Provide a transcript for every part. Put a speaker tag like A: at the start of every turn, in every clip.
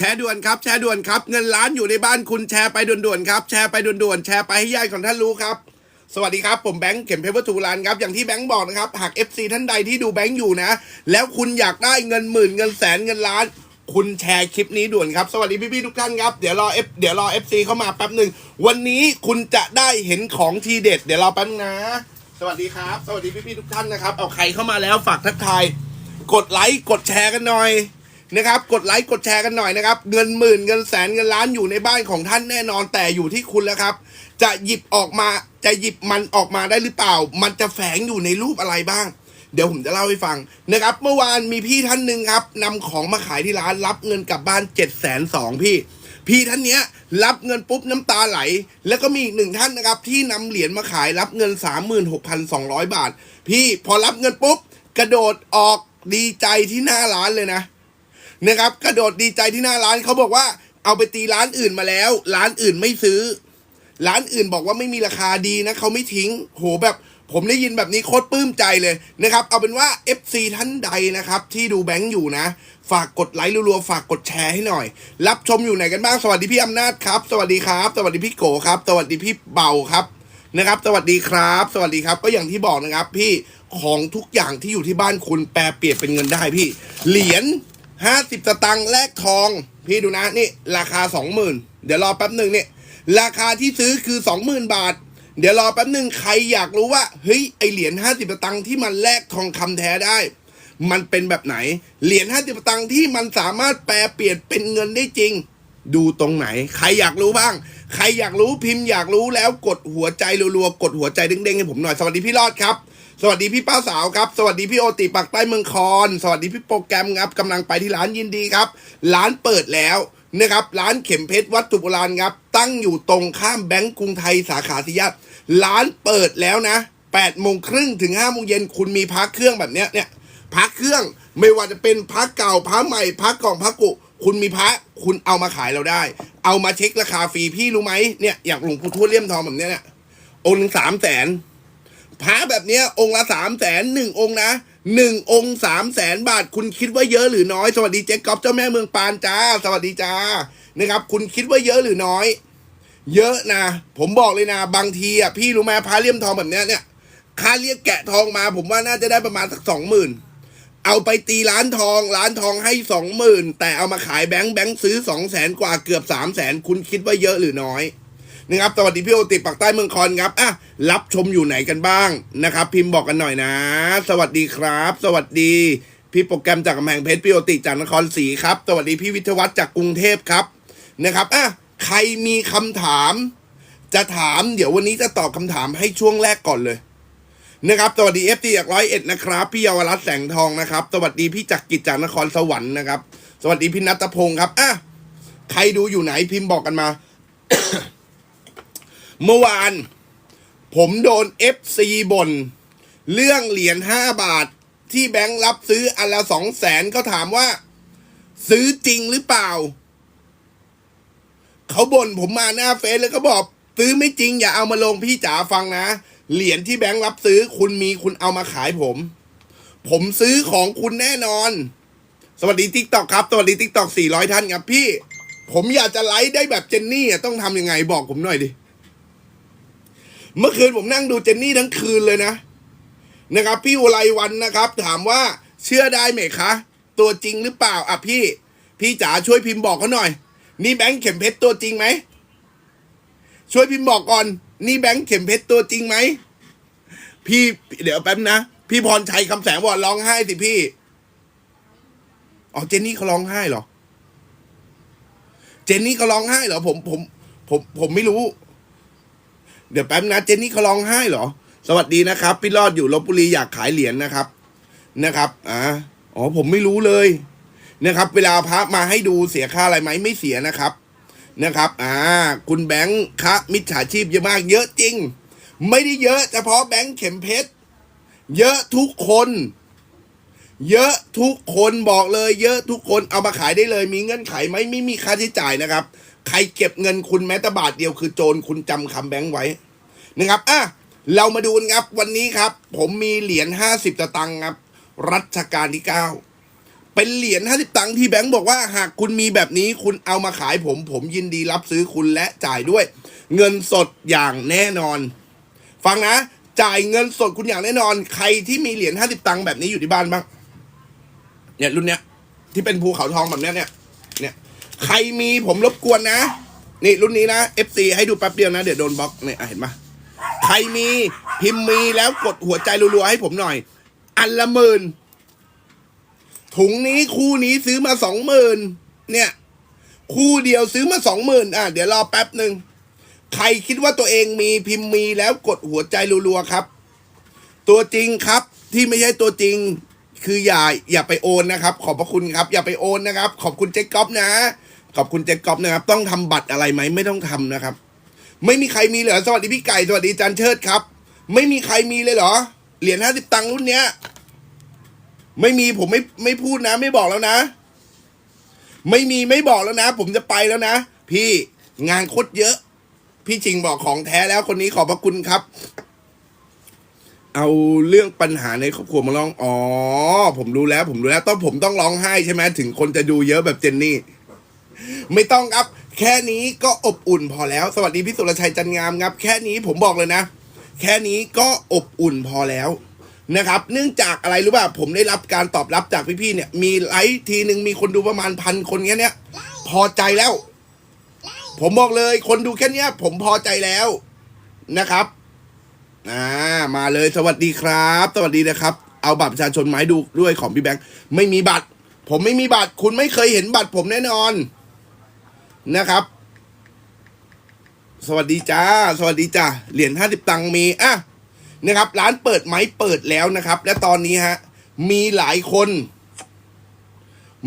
A: แชร์ด่วนครับ แชร์ด่วนครับ เงินล้านอยู่ในบ้านคุณแชร์ไปด่วนๆครับ แชร์ไปด่วนๆแชร์ไปให้ญาติของท่านรู้ครับ สวัสดีครับผมแบงค์เข็มเพชรวัตถุรานครับ อย่างที่แบงค์บอกนะครับ หาก FC ท่านใดที่ดูแบงค์อยู่นะ แล้วคุณอยากได้เงินหมื่นเงินแสนเงินล้าน คุณแชร์คลิปนี้ด่วนครับ สวัสดีพี่ๆทุกท่านครับ เดี๋ยวรอ F เดี๋ยวรอ FC เข้ามาแป๊บหนึ่ง วันนี้คุณจะได้เห็นของทีเด็ด เดี๋ยวรอแป๊บนึงนะสวัสดีครับ สวัสดีพี่ๆทุกท่านนะครับ เอาใครเข้ามาแล้วฝากทักทาย กดไลค์ กดแชร์กันหน่อย นะครับ กดไลค์กดแชร์กันหน่อยนะครับ เงินหมื่นเงินแสนเงินล้านอยู่ในบ้านของท่านแน่นอนแต่อยู่ที่คุณแล้วครับ จะหยิบออกมาจะหยิบมันออกมาได้หรือเปล่า มันจะแฝงอยู่ในรูปอะไรบ้าง เดี๋ยวผมจะเล่าให้ฟังนะครับ เมื่อวานมีพี่ท่านหนึ่งครับนำของมาขายที่ร้านรับเงินกลับบ้าน7จ็ดแสนสองพี่พี่ท่านเนี้ยรับเงินปุ๊บน้ำตาไหล แล้วก็มีอีกหนึ่งท่านนะครับ ที่นำเหรียญมาขายรับเงิน 36,200 บาท พี่พอรับเงินปุ๊บ กระโดดออกดีใจที่หน้าร้านเลยนะ นะครับกระโดดดีใจที่หน้าร้านเขาบอกว่าเอาไปตีร้านอื่นมาแล้ว ร้านอื่นไม่ซื้อ ร้านอื่นบอกว่าไม่มีราคาดีนะเขาไม่ทิ้ง โหแบบผมได้ยินแบบนี้โคตรปลื้มใจเลยนะครับ เอาเป็นว่า FC ท่านใดนะครับ ที่ดูแบงค์อยู่นะ ฝากกดไลค์รัวๆฝากกดแชร์ให้หน่อย รับชมอยู่ไหนกันบ้าง สวัสดีพี่อำนาจครับ สวัสดีครับ สวัสดีพี่โกครับ สวัสดีพี่เบาครับนะครับ สวัสดีครับ สวัสดีครับ ก็อย่างที่บอกนะครับ พี่ของทุกอย่างที่อยู่ที่บ้านคุณแปลเปลี่ยนเป็นเงินได้พี่ เหรียญ ห้าสิบสตังค์แลกทอง พี่ดูนะนี่ราคาสองหมื่นเดี๋ยวรอแป๊บหนึ่งเนี่ยราคาที่ซื้อคือสองหมื่นบาท เดี๋ยวรอแป๊บหนึ่งใครอยากรู้ว่าเฮ้ยไอเหรียญห้าสิบสตังค์ที่มันแลกทองคำแท้ได้ มันเป็นแบบไหน เหรียญห้าสิบสตังค์ที่มันสามารถแปลเปลี่ยนเป็นเงินได้จริง ดูตรงไหน ใครอยากรู้บ้าง ใครอยากรู้พิมพ์อยากรู้แล้วกดหัวใจรัวๆกดหัวใจเด้งๆให้ผมหน่อยสวัสดีพี่รอดครับ สวัสดีพี่ป้าสาวครับ สวัสดีพี่โอติปักใต้เมืองคอน สวัสดีพี่โปรแกรมครับกำลังไปที่ร้านยินดีครับ ร้านเปิดแล้วนะครับร้านเข็มเพชรวัตถุโบราณครับ ตั้งอยู่ตรงข้ามแบงก์กรุงไทยสาขาสิยะร้านเปิดแล้วนะ8โมงครึ่งถึง5โมงเย็นคุณมีพักเครื่องแบบเนี้ยเนี่ยพักเครื่องไม่ว่าจะเป็นพักเก่าพักใหม่พักกล่องพักกุคุณมีพระคุณเอามาขายเราได้ เอามาเช็คราคาฟรีพี่รู้ไหมเนี่ยอย่างหลวงปู่ทวดเลี่ยมทองแบบเนี้ยเนี่ยองค์หนึ่งสามแสน พระแบบเนี้ยองค์ละสามแสนหนึ่งองค์นะหนึ่งองค์สามแสนบาท คุณคิดว่าเยอะหรือน้อย สวัสดีเจ๊ก๊อฟเจ้าแม่เมืองปานจ้า สวัสดีจ้านะครับ คุณคิดว่าเยอะหรือน้อย เยอะนะ ผมบอกเลยนะ บางทีอะพี่รู้ไหมพระเลี่ยมทองแบบเนี้ยเนี่ยค่าเรียกแกะทองมา ผมว่าน่าจะได้ประมาณสักสองหมื่นเอาไปตีร้านทอง ร้านทองให้สองหมื่นแต่เอามาขายแบงค์แบงค์ซื้อสองแสนกว่าเกือบสามแสนคุณคิดว่าเยอะหรือน้อย นะครับสวัสดีพี่โอติปักใต้เมืองคอนครับอะรับชมอยู่ไหนกันบ้างนะครับ พิมพ์บอกกันหน่อยนะ สวัสดีครับ สวัสดี พี่โปรแกรมจากกำแพงเพชรพี่โอติจากนครศรีครับ สวัสดีพี่วิทยวัฒน์จากกรุงเทพครับนะครับอะใครมีคำถาม จะถามเดี๋ยววันนี้จะตอบคำถามให้ช่วงแรกก่อนเลยนะครับสวัสดีเอฟตีจากร้อยเอ็ดนะครับ พี่เยาวรัตน์แสงทองนะครับ สวัสดีพี่จักรกิจจากนครสวรรค์นะครับ สวัสดีพี่นัทพงศ์ครับอะใครดูอยู่ไหนพิมพ์บอกกันมา เมื่อวาน ผมโดนเอฟซีบ่นเรื่องเหรียญห้าบาทที่แบงค์รับซื้ออันละสองแสนเขาถามว่า ซื้อจริงหรือเปล่า เขาบ่นผมมาหน้าเฟซแล้วก็บอก ซื้อไม่จริง อย่าเอามาลงพี่จ๋าฟังนะ เหรียญที่แบงค์รับซื้อคุณมีคุณเอามาขายผม ผมซื้อของคุณแน่นอน สวัสดีทิกตอกครับ สวัสดีทิกตอกสี่ร้อยท่านครับพี่ ผมอยากจะไลฟ์ได้แบบเจนนี่ต้องทำยังไงบอกผมหน่อยดิ เมื่อคืนผมนั่งดูเจนนี่ทั้งคืนเลยนะ นะครับ พี่อุไรวันนะครับ ถามว่าเชื่อได้ไหมคะ ตัวจริงหรือเปล่าอะพี่ พี่จ๋าช่วยพิมพ์บอกเขาหน่อย นี่แบงค์เข็มเพชรตัวจริงไหมช่วยพิมพ์บอกก่อน นี่แบงค์เข็มเพชรตัวจริงไหมพี่เดี๋ยวแป๊บนะ พี่พรชัยคำแสงบอกร้องไห้สิพี่อ๋อเจนนี่เขาร้องไห้เหรอ เจนนี่เขาร้องไห้เหรอผมผม ผมผมไม่รู้ เดี๋ยวแป๊บนะเจนนี่เขาร้องไห้เหรอ สวัสดีนะครับ พี่รอดอยู่ลบบุรีอยากขายเหรียญนะครับ นะครับอ่าอ๋อผมไม่รู้เลยนะครับ เวลาพระมาให้ดูเสียค่าอะไรไหมไม่เสียนะครับ นะครับ อ่า คุณแบงค์คะมิจฉาชีพเยอะมาก เยอะจริง ไม่ได้เยอะเฉพาะแบงค์เข็มเพชรเยอะทุกคน เยอะทุกคนบอกเลย เยอะทุกคนเอามาขายได้เลย มีเงื่อนไขไหมไม่มีค่าใช้จ่ายนะครับ ใครเก็บเงินคุณแม้แต่บาทเดียวคือโจรคุณจำคำแบงค์ไว้นะครับอะเรามาดูกันครับวันนี้ครับ ผมมีเหรียญห้าสิบตะตังค์ครับ รัชกาลที่เก้าเป็นเหรียญห้าสิบตังค์ที่แบงค์บอกว่าหากคุณมีแบบนี้คุณเอามาขายผม ผมยินดีรับซื้อคุณและจ่ายด้วย เงินสดอย่างแน่นอน ฟังนะ จ่ายเงินสดคุณอย่างแน่นอน ใครที่มีเหรียญห้าสิบตังค์แบบนี้อยู่ที่บ้านบ้างเนี่ยรุ่นเนี้ยที่เป็นภูเขาทองแบบเนี้ยเนี่ย ใครมีผมรบกวนนะ นี่รุ่นนี้นะ FC ให้ดูแป๊บเดียวนะ เดี๋ยวโดนบล็อกเนี่ยเห็นปะใครมีพิมพ์มีแล้วกดหัวใจรัวๆให้ผมหน่อย อันละหมื่นถุงนี้คู่นี้ซื้อมาสองหมื่นเนี่ย คู่เดียวซื้อมาสองหมื่นอะเดี๋ยวรอแป๊บหนึ่งใครคิดว่าตัวเองมีพิมพ์มีแล้วกดหัวใจรัวๆครับ ตัวจริงครับที่ไม่ใช่ตัวจริงคืออย่าอย่าไปโอนนะครับ ขอบพระคุณครับ อย่าไปโอนนะครับ ขอบคุณเจ๊ก๊อฟนะ ขอบคุณเจ๊ก๊อฟนะครับ ต้องทำบัตรอะไรไหมไม่ต้องทำนะครับ ไม่มีใครมีเหรอสวัสดีพี่ไก่สวัสดีจันเชิดครับ ไม่มีใครมีเลยเหรอ เหรียญห้าสิบตังค์รุ่นเนี้ย ไม่มีผมไม่ไม่พูดนะ ไม่บอกแล้วนะ ไม่มีไม่บอกแล้วนะ ผมจะไปแล้วนะ พี่งานโคตรเยอะ พี่จริงบอกของแท้แล้วคนนี้ขอบพระคุณครับเอาเรื่องปัญหาในครอบครัวมาร้อง อ๋อ ผมรู้แล้ว ผมรู้แล้ว ต้องผมต้องร้องไห้ใช่ไหม ถึงคนจะดูเยอะแบบเจนนี่ ไม่ต้องครับ แค่นี้ก็อบอุ่นพอแล้ว สวัสดีพี่สุรชัยจันงามครับ แค่นี้ผมบอกเลยนะ แค่นี้ก็อบอุ่นพอแล้วนะครับ เนื่องจากอะไรรู้ป่ะ ผมได้รับการตอบรับจากพี่ๆเนี่ย มีไลฟ์ทีหนึ่งมีคนดูประมาณพันคนแค่เนี้ยพอใจแล้ว ผมบอกเลย คนดูแค่เนี้ยผมพอใจแล้วนะครับอ่ามาเลยสวัสดีครับ สวัสดีนะครับ เอาบัตรประชาชนมาให้ดูด้วยของพี่แบงค์ไม่มีบัตร ผมไม่มีบัตร คุณไม่เคยเห็นบัตรผมแน่นอน นะครับ สวัสดีจ้า สวัสดีจ้าเหรียญห้าสิบตังค์มีอะนะครับ ร้านเปิดไหมเปิดแล้วนะครับ และตอนนี้ฮะมีหลายคน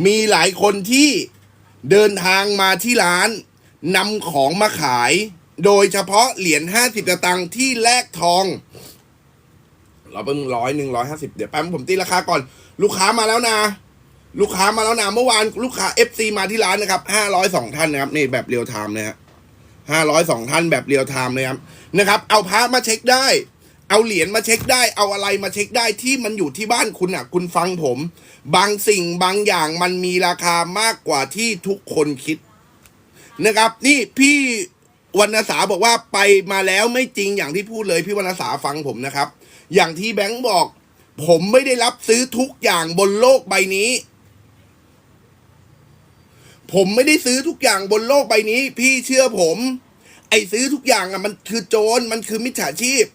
A: มีหลายคนที่เดินทางมาที่ร้านนำของมาขาย โดยเฉพาะเหรียญห้าสิบตังค์ที่แลกทองเราเพิ่งร้อยหนึ่งร้อยห้าสิบเดี๋ยวแป๊บผมตีราคาก่อน ลูกค้ามาแล้วนะ ลูกค้ามาแล้วนะเมื่อวานลูกค้า FC มาที่ร้านนะครับห้าร้อยสองท่านนะครับนี่แบบเรียลไทม์นะฮะห้าร้อยสองท่านแบบเรียลไทม์เลยครับนะครับ เอาพระมาเช็คได้ เอาเหรียญมาเช็คได้ เอาอะไรมาเช็คได้ที่มันอยู่ที่บ้านคุณอะ คุณฟังผม บางสิ่งบางอย่างมันมีราคามากกว่าที่ทุกคนคิดนะครับ นี่พี่วรรณสาบอกว่าไปมาแล้วไม่จริงอย่างที่พูดเลยพี่วรรณสาฟังผมนะครับ อย่างที่แบงค์บอก ผมไม่ได้รับซื้อทุกอย่างบนโลกใบนี้ ผมไม่ได้ซื้อทุกอย่างบนโลกใบนี้ พี่เชื่อผม ไอ้ซื้อทุกอย่างอะมันคือโจรมันคือมิจฉาชีพ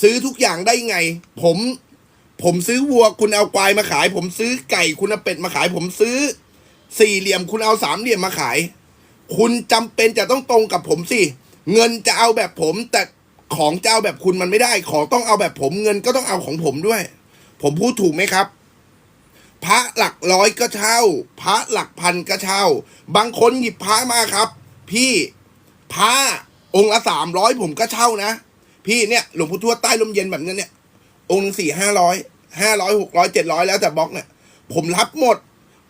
A: ซื้อทุกอย่างได้ไง ผม ผมซื้อวัวคุณเอาควายมาขาย ผมซื้อไก่คุณเอาเป็ดมาขาย ผมซื้อ สี่เหลี่ยมคุณเอาสามเหลี่ยมมาขาย คุณจำเป็นจะต้องตรงกับผมสิเงินจะเอาแบบผม แต่ของจะเอาแบบคุณมันไม่ได้ ของต้องเอาแบบผม เงินก็ต้องเอาของผมด้วย ผมพูดถูกไหมครับ พระหลักร้อยก็เช่า พระหลักพันก็เช่า บางคนหยิบพระมาครับ พี่พระองค์ละสามร้อยผมก็เช่านะ พี่เนี่ยหลวงพ่อทวดใต้ลมเย็นแบบนี้เนี่ย องค์สี่ห้าร้อยห้าร้อยหกร้อยเจ็ดร้อยแล้วแต่บล็อกเนี่ย ผมรับหมด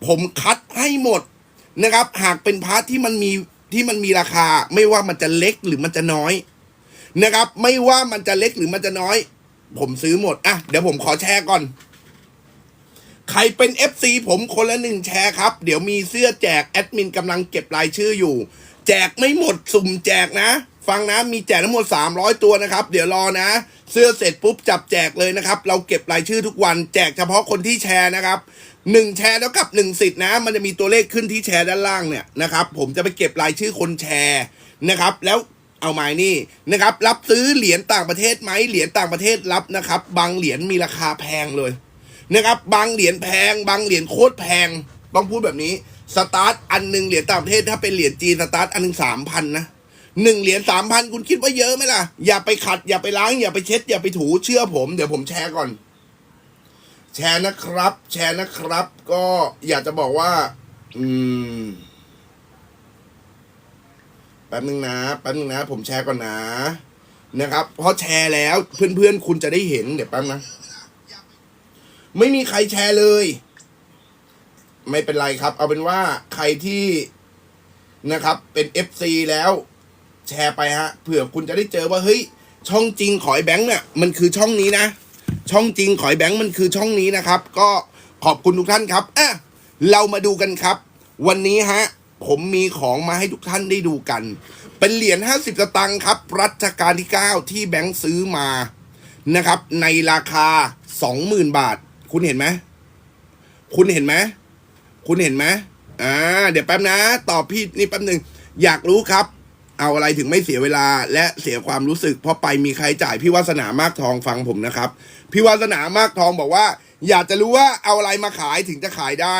A: ผมคัดให้หมดนะครับ หากเป็นพาร์ทที่มันมีที่มันมีราคา ไม่ว่ามันจะเล็กหรือมันจะน้อยนะครับ ไม่ว่ามันจะเล็กหรือมันจะน้อย ผมซื้อหมดอะเดี๋ยวผมขอแชร์ก่อน ใครเป็น FC ผมคนละหนึ่งแชร์ครับ เดี๋ยวมีเสื้อแจกแอดมินกำลังเก็บรายชื่ออยู่ แจกไม่หมดสุ่มแจกนะ ฟังนะมีแจกทั้งหมด 300 ตัวนะครับ เดี๋ยวรอนะ เสื้อเสร็จปุ๊บจับแจกเลยนะครับ เราเก็บรายชื่อทุกวัน แจกเฉพาะคนที่แชร์นะครับหนึ่งแชร์แล้วกับหนึ่งสิทธิ์นะ มันจะมีตัวเลขขึ้นที่แชร์ด้านล่างเนี่ยนะครับผมจะไปเก็บรายชื่อคนแชร์นะครับแล้วเอาไม้นี่นะครับรับซื้อเหรียญต่างประเทศไหมเหรียญต่างประเทศรับนะครับ บางเหรียญมีราคาแพงเลย นะครับบางเหรียญแพง บางเหรียญโคตรแพง ต้องพูดแบบนี้สตาร์ทอันหนึ่งเหรียญต่างประเทศถ้าเป็นเหรียญจีนสตาร์ทอันหนึ่งสามพันนะหนึ่งเหรียญสามพันคุณคิดว่าเยอะไหมล่ะ อย่าไปขัด อย่าไปล้าง อย่าไปเช็ด อย่าไปถูเชื่อผมเดี๋ยวผมแชร์ก่อน แชร์นะครับ แชร์นะครับ ก็อยากจะบอกว่า อืมแป๊บนึงนะแป๊บนึงนะ ผมแชร์ก่อนนะ นะครับพราะแชร์แล้วเพื่อนๆคุณจะได้เห็นเดี๋ยวแป๊บนะ ไม่มีใครแชร์เลย ไม่เป็นไรครับ เอาเป็นว่าใครที่นะครับ เป็น FC แล้ว แชร์ไปฮะเผื่อคุณจะได้เจอว่าเฮ้ยช่องจริงขอยแบงค์เนี่ยมันคือช่องนี้นะ ช่องจริงขอยแบงค์มันคือช่องนี้นะครับ ก็ขอบคุณทุกท่านครับอะเรามาดูกันครับ วันนี้ฮะผมมีของมาให้ทุกท่านได้ดูกัน เป็นเหรียญ 50 สตางค์ครับ รัชกาลที่ 9 ที่แบงค์ซื้อมานะครับ ในราคา 20,000 บาท คุณเห็นไหมคุณเห็นไหมคุณเห็นไหมอ่า เดี๋ยวแป๊บนะ ตอบพี่นี่แป๊บหนึ่งอยากรู้ครับ เอาอะไรถึงไม่เสียเวลา และเสียความรู้สึก เพราะไปมีใครจ่ายพี่วาสนามากทองฟังผมนะครับ พี่วาสนามากทองบอกว่า อยากจะรู้ว่าเอาอะไรมาขายถึงจะขายได้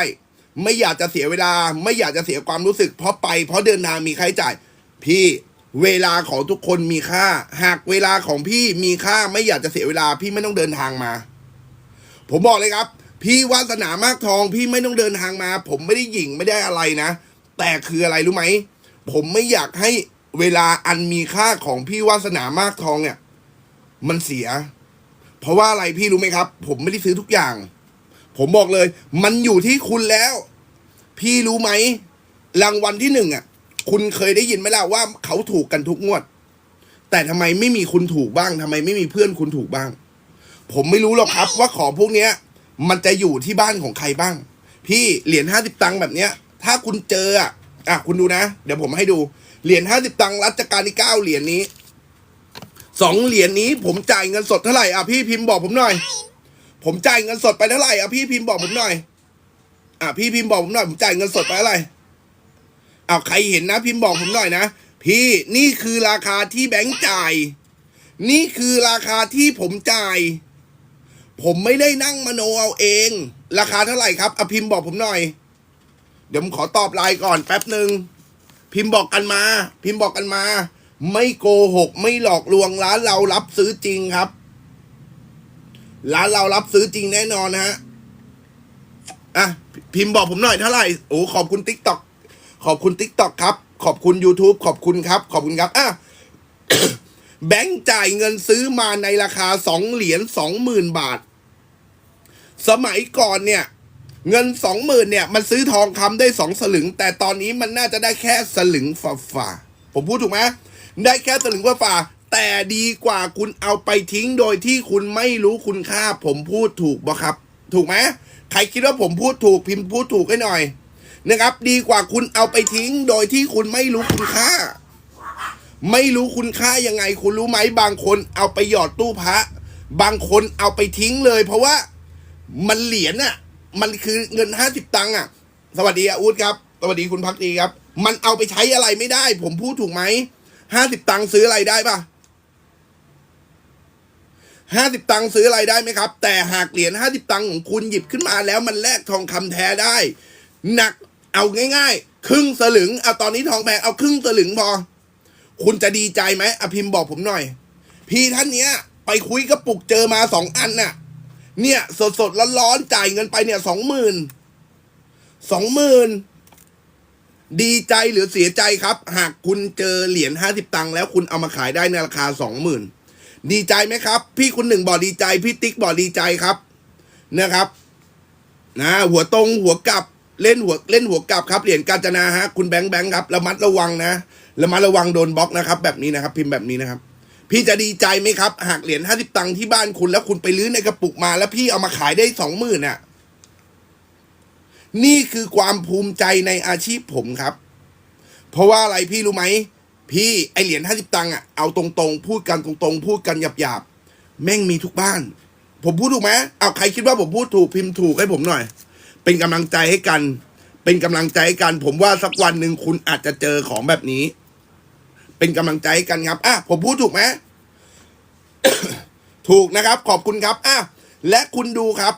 A: ไม่อยากจะเสียเวลา ไม่อยากจะเสียความรู้สึก เพราะไปเพราะเดินทางมีใครจ่าย พี่เวลาของทุกคนมีค่า หากเวลาของพี่มีค่าไม่อยากจะเสียเวลาพี่ไม่ต้องเดินทางมา ผมบอกเลยครับ พี่วาสนามากทอง พี่ไม่ต้องเดินทางมา ผมไม่ได้หยิ่งไม่ได้อะไรนะ แต่คืออะไรรู้ไหม ผมไม่อยากให้เวลาอันมีค่าของพี่วาสนามากทองเนี่ย มันเสีย เพราะว่าอะไรพี่รู้ไหมครับ ผมไม่ได้ซื้อทุกอย่าง ผมบอกเลย มันอยู่ที่คุณแล้ว พี่รู้ไหมรางวัลที่หนึ่งอะ คุณเคยได้ยินไหมล่ะว่าเขาถูกกันทุกงวด แต่ทำไมไม่มีคุณถูกบ้างทำไมไม่มีเพื่อนคุณถูกบ้าง ผมไม่รู้หรอกครับ ว่าของพวกเนี้ย มันจะอยู่ที่บ้านของใครบ้าง พี่เหรียญห้าสิบตังค์แบบเนี้ย ถ้าคุณเจออะอะคุณดูนะ เดี๋ยวผมให้ดูเหรียญห้าสิบตังค์รัชกาลที่เก้าเหรียญนี้สองเหรียญนี้ ผมจ่ายเงินสดเท่าไหร่อะพี่พิมพ์บอกผมหน่อย ผมจ่ายเงินสดไปเท่าไหร่อะพี่พิมพ์บอกผมหน่อย อะพี่พิมพ์บอกผมหน่อยผมจ่ายเงินสดไปเท่าไหร่อ้าวใครเห็นนะ พิมพ์บอกผมหน่อยนะพี่นี่คือราคาที่แบงค์จ่าย นี่คือราคาที่ผมจ่าย ผมไม่ได้นั่งมโนเอาเอง ราคาเท่าไหร่ครับอพิมพ์บอกผมหน่อย เดี๋ยวผมขอตอบไลน์ก่อนแป๊บหนึ่งพิมพ์บอกกันมา พิมพ์บอกกันมา ไม่โกหก ไม่หลอกลวงร้านเรารับซื้อจริงครับ ร้านเรารับซื้อจริงแน่นอนนะฮะอะพิมพ์บอกผมหน่อยเท่าไหร่โอ้ขอบคุณติ๊กต็อกขอบคุณติ๊กต็อกครับ ขอบคุณ YouTube ขอบคุณครับ ขอบคุณครับอะแบงค์จ่ายเงินซื้อมาในราคาสองเหรียญสองหมื่นบาท สมัยก่อนเนี่ย เงินสองหมื่นเนี่ย มันซื้อทองคำได้สองสลึง แต่ตอนนี้มันน่าจะได้แค่สลึงฝ่าฝ่าผมพูดถูกไหมได้แค่สลึงฝ่าฝ่าแต่ดีกว่าคุณเอาไปทิ้งโดยที่คุณไม่รู้คุณค่า ผมพูดถูกบ่ครับ ถูกไหมใครคิดว่าผมพูดถูกพิมพ์พูดถูกให้หน่อยนะครับ ดีกว่าคุณเอาไปทิ้งโดยที่คุณไม่รู้คุณค่า ไม่รู้คุณค่ายังไง คุณรู้ไหมบางคนเอาไปหยอดตู้พระ บางคนเอาไปทิ้งเลย เพราะว่า มันเหรียญอะมันคือเงินห้าสิบตังค์อะ สวัสดีอาอูดครับ สวัสดีคุณพักดีครับ มันเอาไปใช้อะไรไม่ได้ ผมพูดถูกไหมห้าสิบตังค์ซื้ออะไรได้ปะห้าสิบตังค์ซื้ออะไรได้ไหมครับ แต่หากเหรียญห้าสิบตังค์ของคุณหยิบขึ้นมาแล้วมันแลกทองคำแท้ได้ หนักเอาง่าย ๆ ครึ่งสลึงเอาตอนนี้ทองแพงเอาครึ่งสลึงพอ คุณจะดีใจไหมอภิมบอกผมหน่อย พี่ท่านเนี้ย ไปคุยกระปุกเจอมาสองอันน่ะ เนี่ย สดสดร้อนร้อนๆจ่ายเงินไปเนี่ยสองหมื่นสองหมื่นดีใจหรือเสียใจครับ หากคุณเจอเหรียญห้าสิบตังค์แล้วคุณเอามาขายได้ในราคาสองหมื่นดีใจไหมครับ พี่คุณหนึ่งบอกดีใจ พี่ติ๊กบอกดีใจครับนะครับ นะ หัวตรงหัวกลับเล่นหัวเล่นหัวกลับครับเหรียญกาญจนาฮะคุณแบงค์แบงค์ครับระมัดระวังนะระมัดระวังโดนบล็อกนะครับ แบบนี้นะครับ พิมพ์แบบนี้นะครับ พี่จะดีใจไหมครับ หากเหรียญห้าสิบตังค์ที่บ้านคุณแล้วคุณไปลื้อในกระปุกมา แล้วพี่เอามาขายได้สองหมื่นน่ะ นี่คือความภูมิใจในอาชีพผมครับ เพราะว่าอะไรพี่รู้ไหม พี่ไอเหรียญห้าสิบตังค์อะเอาตรงๆ พูดกันตรงๆ พูดกันหยาบๆ แม่งมีทุกบ้าน ผมพูดถูกไหมเอาใครคิดว่าผมพูดถูกพิมพ์ถูกให้ผมหน่อย เป็นกำลังใจให้กัน เป็นกำลังใจให้กัน ผมว่าสักวันหนึ่งคุณอาจจะเจอของแบบนี้ เป็นกำลังใจกันครับอะผมพูดถูกไหมถูกนะครับ ขอบคุณครับอะและคุณดูครับ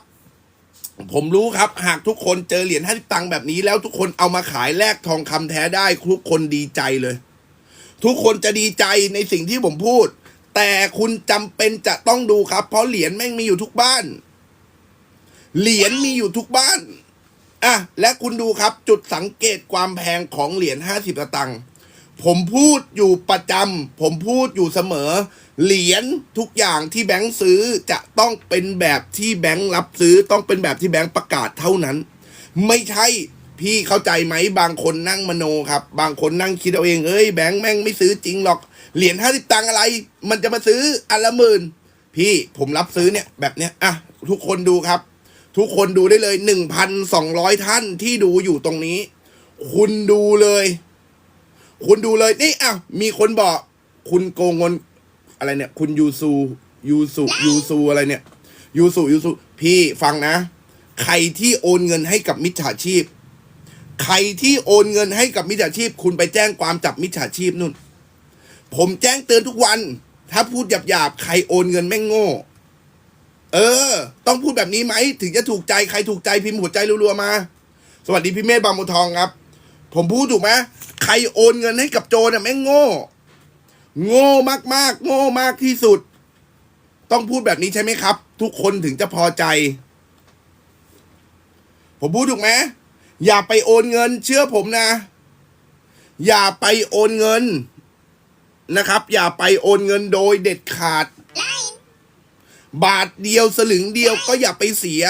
A: ผมรู้ครับ หากทุกคนเจอเหรียญห้าสิบตังค์แบบนี้ แล้วทุกคนเอามาขายแลกทองคำแท้ได้ทุกคนดีใจเลย ทุกคนจะดีใจในสิ่งที่ผมพูด แต่คุณจำเป็นจะต้องดูครับ เพราะเหรียญแม่งมีอยู่ทุกบ้าน เหรียญมีอยู่ทุกบ้านอะและคุณดูครับจุดสังเกตความแพงของเหรียญห้าสิบตังค์ ผมพูดอยู่ประจำผมพูดอยู่เสมอ เหรียญทุกอย่างที่แบงค์ซื้อจะต้องเป็นแบบที่แบงค์รับซื้อต้องเป็นแบบที่แบงค์ประกาศเท่านั้น ไม่ใช่พี่เข้าใจไหมบางคนนั่งมโนครับ บางคนนั่งคิดเอาเองเอ้ยแบงค์แม่งไม่ซื้อจริงหรอกเหรียญห้าสิบตังอะไร มันจะมาซื้ออันละหมื่นพี่ผมรับซื้อเนี่ยแบบเนี้ยอะทุกคนดูครับ ทุกคนดูได้เลยหนึ่งพันสองร้อยท่านที่ดูอยู่ตรงนี้ คุณดูเลย คุณดูเลยนี่อ้าวมีคนบอก คุณโกงเงินอะไรเนี่ย คุณยูซูยูซูยูซูอะไรเนี่ยยูซูยูซูพี่ฟังนะ ใครที่โอนเงินให้กับมิจฉาชีพ ใครที่โอนเงินให้กับมิจฉาชีพ คุณไปแจ้งความจับมิจฉาชีพนู่น ผมแจ้งเตือนทุกวัน ถ้าพูดหยาบๆใครโอนเงินแม่งโง่ เออ ต้องพูดแบบนี้ไหม ถึงจะถูกใจใครถูกใจพิมพ์หัวใจรัวๆมา สวัสดีพี่เมธบางบัวทองครับ ผมพูดถูกไหมใครโอนเงินให้กับโจรน่ะแม่งโง่ โง่มากๆ โง่มากที่สุด ต้องพูดแบบนี้ใช่ไหมครับ ทุกคนถึงจะพอใจ ผมพูดถูกไหมอย่าไปโอนเงิน เชื่อผมนะ อย่าไปโอนเงินนะครับ อย่าไปโอนเงินโดยเด็ดขาด บาทเดียวสลึงเดียวก็อย่าไปเสีย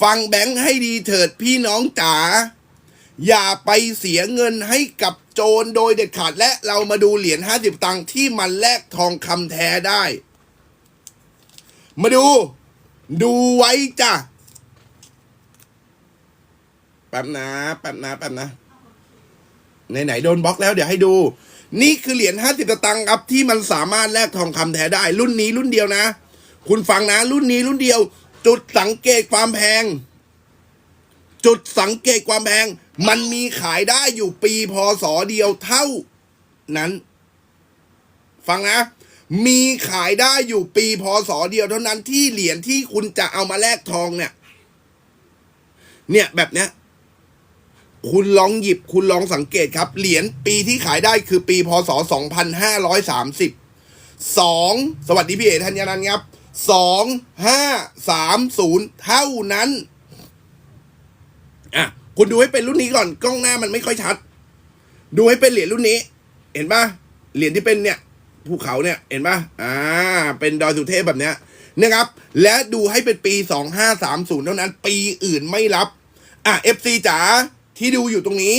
A: ฟังแบงค์ให้ดีเถิดพี่น้องจ๋า อย่าไปเสียเงินให้กับโจรโดยเด็ดขาดและเรามาดูเหรียญห้าสิบตังค์ที่มันแลกทองคำแท้ได้ มาดู ดูไว้จ้ะแป๊บนะแป๊บนะแป๊บนะไหนๆโดนบล็อกแล้วเดี๋ยวให้ดู นี่คือเหรียญห้าสิบตังค์ครับที่มันสามารถแลกทองคำแท้ได้ รุ่นนี้รุ่นเดียวนะ คุณฟังนะ รุ่นนี้รุ่นเดียว จุดสังเกตความแพง จุดสังเกตความแพง มันมีขายได้อยู่ปีพศเดียวเท่านั้น ฟังนะ มีขายได้อยู่ปีพศเดียวเท่านั้นที่เหรียญที่คุณจะเอามาแลกทองเนี่ย เนี่ยแบบเนี้ย คุณลองหยิบคุณลองสังเกตครับ เหรียญปีที่ขายได้คือปีพศ 2530 2 สวัสดีพี่เอธัญนันครับ 2530 เท่านั้น อะ คุณดูให้เป็นรุ่นนี้ก่อน กล้องหน้ามันไม่ค่อยชัด ดูให้เป็นเหรียญรุ่นนี้ เห็นปะเหรียญที่เป็นเนี่ยภูเขาเนี่ยเห็นปะอ่า เป็นดอยสุเทพแบบเนี้ยนะครับ และดูให้เป็นปี 2530 เท่านั้น ปีอื่นไม่รับ อะ FC จ๋าที่ดูอยู่ตรงนี้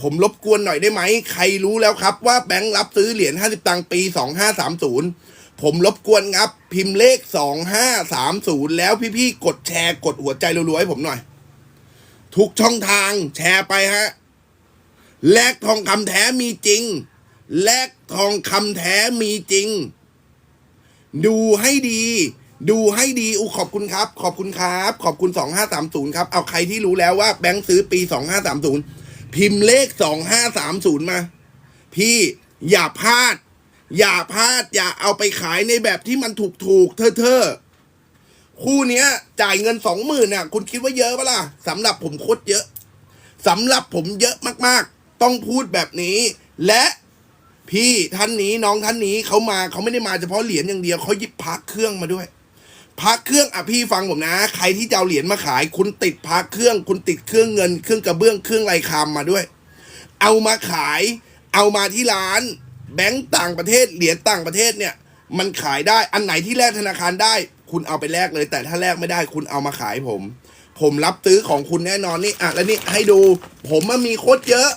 A: ผมรบกวนหน่อยได้ไหม ใครรู้แล้วครับว่าแบงค์รับซื้อเหรียญ 50 ตังค์ปี 2530 ผมรบกวนครับ พิมพ์เลข 2530 แล้วพี่ๆ กดแชร์กดหัวใจรัวๆให้ผมหน่อย ทุกช่องทางแชร์ไปฮะ แลกทองคำแท้มีจริง แลกทองคำแท้มีจริง ดูให้ดี ดูให้ดีอุขอบคุณครับ ขอบคุณครับ ขอบคุณ 2530 ครับ เอาใครที่รู้แล้วว่าแบงค์ซื้อปี 2530 พิมพ์เลข 2530 มา พี่อย่าพลาด อย่าพลาด อย่าเอาไปขายในแบบที่มันถูกถูกเท่อเท่อ คู่เนี้ย จ่ายเงินสองหมื่นน่ะ คุณคิดว่าเยอะปะล่ะสำหรับผมโคตรเยอะสำหรับผมเยอะมากๆ ต้องพูดแบบนี้ และพี่ท่านนี้น้องท่านนี้เขามาเขาไม่ได้มาเฉพาะเหรียญอย่างเดียวเขาหยิบพักเครื่องมาด้วยพักเครื่องอะพี่ฟังผมนะ ใครที่จะเอาเหรียญมาขาย คุณติดพักเครื่อง คุณติดเครื่องเงิน เครื่องกระเบื้องเครื่องไรคามมาด้วย เอามาขาย เอามาที่ร้าน แบงก์ต่างประเทศเหรียญต่างประเทศเนี่ย มันขายได้อันไหนที่แลกธนาคารได้ คุณเอาไปแลกเลย แต่ถ้าแลกไม่ได้คุณเอามาขายผม ผมรับซื้อของคุณแน่นอนนี่อะแล้วนี่ให้ดู ผมมันมีโคตรเยอะ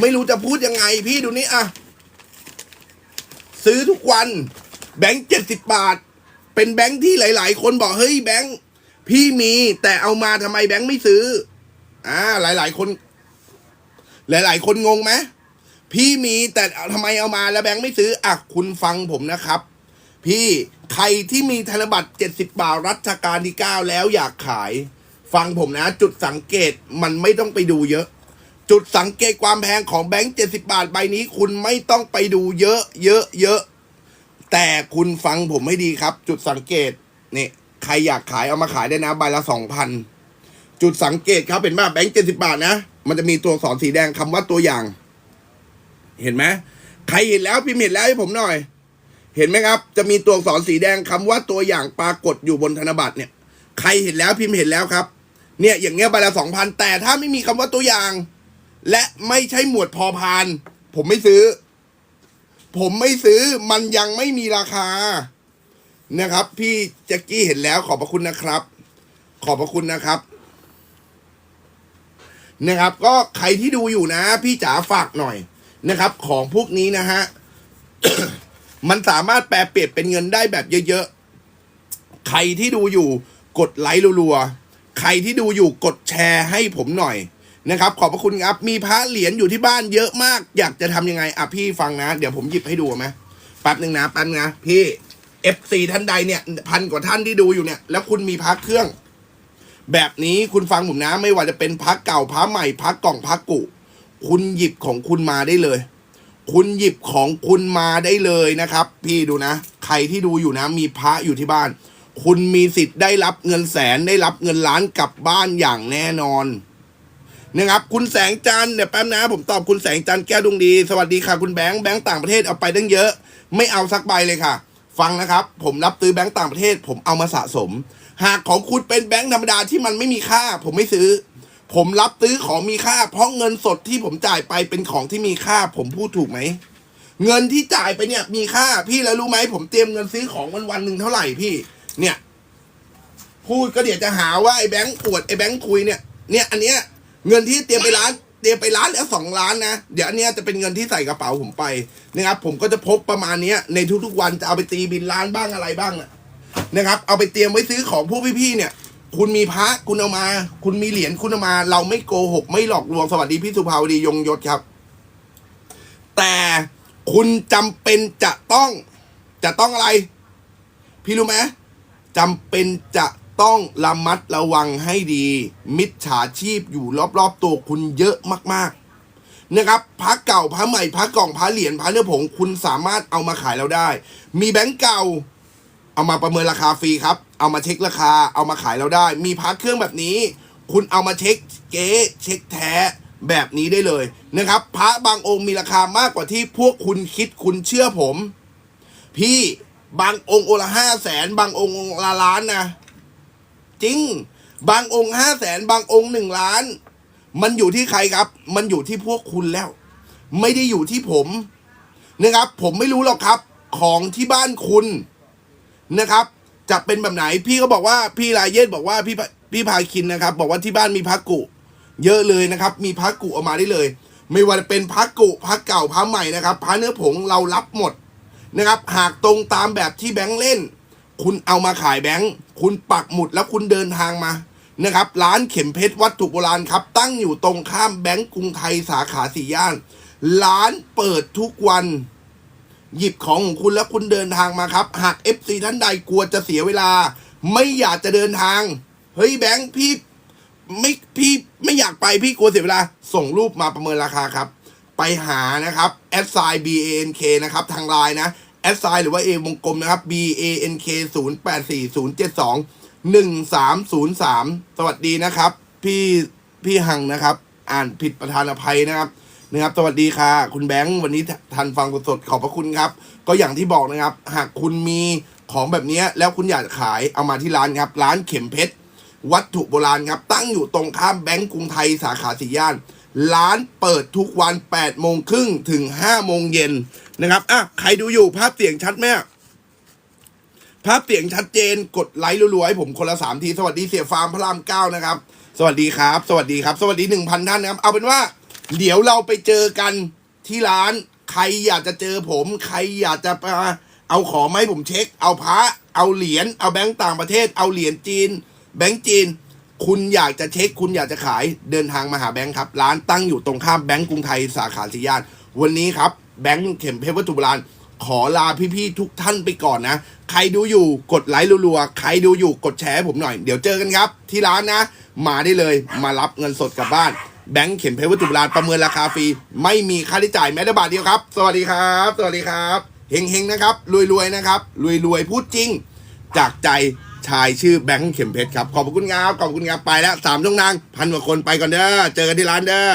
A: ไม่รู้จะพูดยังไง พี่ดูนี่อะซื้อทุกวัน แบงค์เจ็ดสิบบาท เป็นแบงค์ที่หลาย ๆ คนบอกเฮ้ยแบงค์พี่มีแต่เอามาทำไมแบงค์ไม่ซื้อ อ่า หลาย ๆ คน หลาย ๆ คนงงไหมพี่มีแต่ทำไมเอามาแล้วแบงค์ไม่ซื้ออะคุณฟังผมนะครับ พี่ ใครที่มีธนบัตรเจ็ดสิบาทรัชกาลที่เก้าแล้วอยากขาย ฟังผมนะ จุดสังเกตมันไม่ต้องไปดูเยอะ จุดสังเกตความแพงของแบงค์เจ็ดสิบาทใบนี้ คุณไม่ต้องไปดูเยอะ เยอะเยอะ แต่คุณฟังผมให้ดีครับ จุดสังเกตนี่ใครอยากขายเอามาขายได้นะใบละสองพันจุดสังเกตครับเป็นว่าแบงค์เจ็ดสิบาทนะ มันจะมีตัวสอักษรสีแดงคำว่าตัวอย่าง เห็นไหมใครเห็นแล้วพิมพ์เห็นแล้วให้ผมหน่อย เห็นไหมครับ จะมีตัวอักษรสีแดงคำว่าตัวอย่างปรากฏอยู่บนธนบัตรเนี่ย ใครเห็นแล้วพิมพ์เห็นแล้วครับ เนี่ยอย่างเงี้ยใบละสองพันแต่ถ้าไม่มีคำว่าตัวอย่าง และไม่ใช่หมวดพอพาน ผมไม่ซื้อ ผมไม่ซื้อมันยังไม่มีราคานะครับ พี่แจ็คกี้เห็นแล้วขอบพระคุณนะครับ ขอบพระคุณนะครับนะครับ ก็ใครที่ดูอยู่นะ พี่จ๋าฝากหน่อยนะครับ ของพวกนี้นะฮะ มันสามารถแปลเปลี่ยนเป็นเงินได้แบบเยอะๆ ใครที่ดูอยู่กดไลค์รัวๆ ใครที่ดูอยู่กดแชร์ให้ผมหน่อยนะครับ ขอบพระคุณครับ มีพระเหรียญอยู่ที่บ้านเยอะมาก อยากจะทำยังไงอะพี่ฟังนะ เดี๋ยวผมหยิบให้ดูไหมแป๊บหนึ่งนะแป๊บนึงนะพี่ FC ท่านใดเนี่ยพันกว่าท่านที่ดูอยู่เนี่ย แล้วคุณมีพระเครื่อง แบบนี้คุณฟังผมนะ ไม่ว่าจะเป็นพระเก่าพระใหม่พระกล่องพระกุ คุณหยิบของคุณมาได้เลย คุณหยิบของคุณมาได้เลยนะครับ พี่ดูนะ ใครที่ดูอยู่นะ มีพระอยู่ที่บ้าน คุณมีสิทธิ์ได้รับเงินแสนได้รับเงินล้านกลับบ้านอย่างแน่นอนนะครับ คุณแสงจันเนี่ยแป๊บนะ ผมตอบคุณแสงจันแก้วดวงดี สวัสดีค่ะ คุณแบงค์แบงค์ต่างประเทศเอาไปตั้งเยอะ ไม่เอาสักใบเลยค่ะ ฟังนะครับ ผมรับซื้อแบงค์ต่างประเทศ ผมเอามาสะสม หากของคุณเป็นแบงค์ธรรมดาที่มันไม่มีค่า ผมไม่ซื้อ ผมรับซื้อของมีค่า เพราะเงินสดที่ผมจ่ายไปเป็นของที่มีค่า ผมพูดถูกไหม เงินที่จ่ายไปเนี่ย มีค่า พี่แล้วรู้ไหมผมเตรียมเงินซื้อของวันวันๆหนึ่งเท่าไหร่พี่ เนี่ย พูดก็เดี๋ยวจะหาว่าไอ้แบงค์ปวดไอ้แบงค์คุยเนี่ย เนี่ยอันเนี้ยเงินที่เตรียมไปร้านเตรียมไปร้านแล้วสองล้านนะเดี๋ยวอันเนี้ยจะเป็นเงินที่ใส่กระเป๋าผมไปนะครับ ผมก็จะพกประมาณเนี้ยในทุกๆวันจะเอาไปตีบินร้านบ้างอะไรบ้างอะนะครับ เอาไปเตรียมไว้ซื้อของผู้พี่ๆเนี่ย คุณมีพระคุณเอามา คุณมีเหรียญคุณเอามา เราไม่โกหก ไม่หลอกลวงสวัสดีพี่สุภาวดียงยศครับ แต่คุณจำเป็นจะต้อง จะต้องอะไร พี่รู้ไหมจำเป็นจะต้องระมัดระวังให้ดี มิจฉาชีพอยู่รอบๆตัวคุณเยอะมากๆ นะครับพระเก่าพระใหม่พระกล่องพระเหรียญพระเนื้อผงคุณสามารถเอามาขายเราได้ มีแบงก์เก่า เอามาประเมินราคาฟรีครับ เอามาเช็คราคา เอามาขายเราได้ มีพระเครื่องแบบนี้ คุณเอามาเช็คเก๊เช็คแท้แบบนี้ได้เลยนะครับ พระบางองค์มีราคามากกว่าที่พวกคุณคิดคุณเชื่อผม พี่บางองค์องละห้าแสนบางองค์องค์ละล้านนะจริง บางองค์ห้าแสนบางองค์หนึ่งล้าน มันอยู่ที่ใครครับ มันอยู่ที่พวกคุณแล้ว ไม่ได้อยู่ที่ผมนะครับ ผมไม่รู้หรอกครับ ของที่บ้านคุณนะครับ จะเป็นแบบไหน พี่ก็บอกว่าพี่ลายเยศบอกว่าพี่พี่พาคินนะครับ บอกว่าที่บ้านมีพักกุ เยอะเลยนะครับ มีพักกุออกมาได้เลย ไม่ว่าจะเป็นพักกุพักเก่าพักใหม่นะครับพักเนื้อผงเรารับหมดนะครับ หากตรงตามแบบที่แบงค์เล่น คุณเอามาขายแบงค์คุณปักหมุดแล้วคุณเดินทางมานะครับ ร้านเข็มเพชรวัตถุโบราณครับ ตั้งอยู่ตรงข้ามแบงก์กรุงไทยสาขาสี่ย่าน ร้านเปิดทุกวัน หยิบของของคุณแล้วคุณเดินทางมาครับ หาก FC ท่านใดกลัวจะเสียเวลา ไม่อยากจะเดินทาง เฮ้ยแบงค์พี่ไม่พี่ไม่อยากไปพี่กลัวเสียเวลา ส่งรูปมาประเมินราคาครับ ไปหานะครับแอดไซ B A N K นะครับทางไลน์นะแอดไซหรือว่า A วงกลมนะครับ B A N K 0 8 4 0 7 2 1 3 0 3 สวัสดีนะครับ พี่พี่หังนะครับ อ่านผิดประธานอภัยนะครับ นะครับ สวัสดีค่ะ คุณแบงค์วันนี้ทันฟังสดๆขอบพระคุณครับ ก็อย่างที่บอกนะครับ หากคุณมีของแบบนี้แล้วคุณอยากขายเอามาที่ร้านครับ ร้านเข็มเพชรวัตถุโบราณครับ ตั้งอยู่ตรงข้ามแบงก์กรุงไทยสาขาสี่ย่าน ร้านเปิดทุกวัน8โมงครึ่งถึง5โมงเย็นนะครับอะใครดูอยู่ภาพเสียงชัดไหมภาพเสียงชัดเจนกดไลค์รัวๆให้ผมคนละสามที สวัสดีเสียฟาร์มพระรามเก้านะครับ สวัสดีครับ สวัสดีครับ สวัสดีหนึ่งพันท่านนะครับ เอาเป็นว่า เดี๋ยวเราไปเจอกันที่ร้าน ใครอยากจะเจอผม ใครอยากจะมาเอาของมาให้ผมเช็ค เอาพระ เอาเหรียญ เอาแบงก์ต่างประเทศ เอาเหรียญจีน แบงก์จีน คุณอยากจะเช็ค คุณอยากจะขาย เดินทางมาหาแบงค์ครับ ร้านตั้งอยู่ตรงข้ามแบงก์กรุงไทยสาขาสีย่าน วันนี้ครับ แบงก์เข็มเพชรวัตถุโบราณ ขอลาพี่ๆทุกท่านไปก่อนนะ ใครดูอยู่กดไลค์รัวๆ ใครดูอยู่กดแชร์ให้ผมหน่อย เดี๋ยวเจอกันครับ ที่ร้านนะ มาได้เลย มารับเงินสดกลับบ้าน แบงค์เข็นเพชรวัตถุโบราณประเมินราคาฟรี ไม่มีค่าใช้จ่ายแม้แต่บาทเดียวครับ สวัสดีครับ สวัสดีครับเฮงๆนะครับรวยๆนะครับรวยๆพูดจริง จากใจชายชื่อแบงค์เข็มเพชรครับ ขอบคุณครับ ขอบคุณครับ ไปแล้วสามช่องนางพันกว่าคนไปก่อนเด้อ เจอกันที่ร้านเด้อ